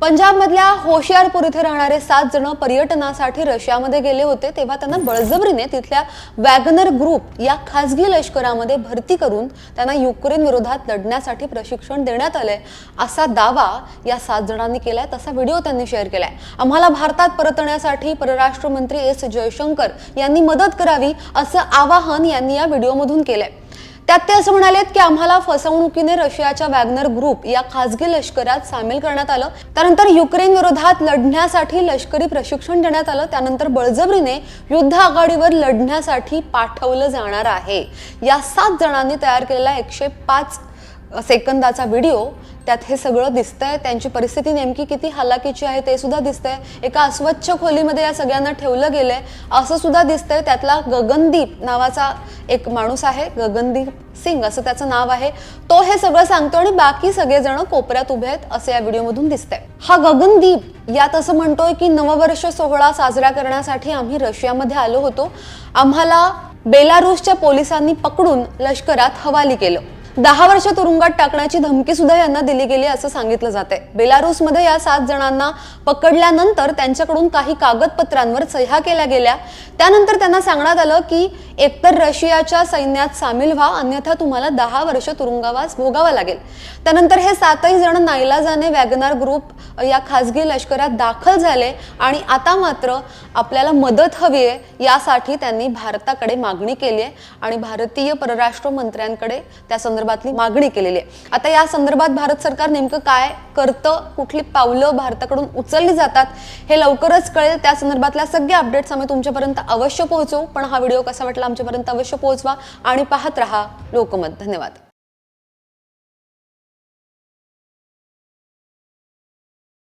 पंजाबमधल्या होशियारपूर इथे राहणारे सात जण पर्यटनासाठी रशियामध्ये गेले होते. तेव्हा त्यांना बळजबरीने तिथल्या वॅगनर ग्रुप या खासगी लष्करामध्ये भरती करून त्यांना युक्रेन विरोधात लढण्यासाठी प्रशिक्षण देण्यात आलंय. असा दावा या सात जणांनी केलाय. तसा व्हिडिओ त्यांनी शेअर केलाय. आम्हाला भारतात परतण्यासाठी परराष्ट्र मंत्री एस जयशंकर यांनी मदत करावी असं आवाहन यांनी या व्हिडिओमधून केलंय. त्यात ते असं म्हणालेत की आम्हाला फसवणुकीने रशियाच्या वॅगनर ग्रुप या खासगी लष्करात सामील करण्यात आलं. त्यानंतर युक्रेन विरोधात लढण्यासाठी लष्करी प्रशिक्षण देण्यात आलं. त्यानंतर बळजबरीने युद्ध आघाडीवर लढण्यासाठी पाठवलं जाणार आहे. या सात जणांनी तयार केलेला एकशे पाच सेकंदाचा व्हिडिओ त्यात हे सगळं दिसतंय त्यांची परिस्थिती नेमकी किती हालाकीची आहे ते सुद्धा दिसतंय. एका अस्वच्छ खोलीमध्ये या सगळ्यांना ठेवलं गेलंय. असं सुद्धा दिसतंय त्यातला गगनदीप नावाचा एक माणूस आहे गगनदीप सिंग असं त्याचं नाव आहे. तो हे सगळं सांगतो आणि बाकी सगळेजण कोपऱ्यात उभे आहेत असं या व्हिडिओमधून दिसतंय. हा गगनदीप यात असं म्हणतोय की नववर्ष सोहळा साजरा करण्यासाठी आम्ही रशियामध्ये आलो होतो. आम्हाला बेलारूसच्या पोलिसांनी पकडून लष्करात हवाली केलं. दहा वर्ष तुरुंगात टाकण्याची धमकी सुद्धा यांना दिली गेली असं सांगितलं जाते. बेलारूसमध्ये या सात जणांना पकडल्यानंतर त्यांच्याकडून काही कागदपत्रांवर सह्या केल्या गेल्या. त्यानंतर त्यांना सांगण्यात आलं की एकतर रशियाच्या सैन्यात सामील व्हा अन्यथा तुम्हाला दहा वर्ष तुरुंगावास भोगावा लागेल. त्यानंतर हे सातही जण नाईलाजाने वॅगनार ग्रुप या खासगी लष्करात दाखल झाले आणि आता मात्र आपल्याला मदत हवी आहे यासाठी त्यांनी भारताकडे मागणी केली आहे आणि भारतीय परराष्ट्र मंत्र्यांकडे त्या संदर्भात संदर्भातली मागणी केलेली आहे. आता या संदर्भात भारत सरकार नेमकं काय करतं कुठली पावलं भारताकडून उचलली जातात हे लवकरच कळेल. त्या संदर्भातल्या सगळ्या अपडेट्स आम्ही तुमच्यापर्यंत अवश्य पोहोचवू. पण हा व्हिडिओ कसा वाटला आमच्यापर्यंत अवश्य पोहोचवा आणि पाहत रहा लोकमत. धन्यवाद.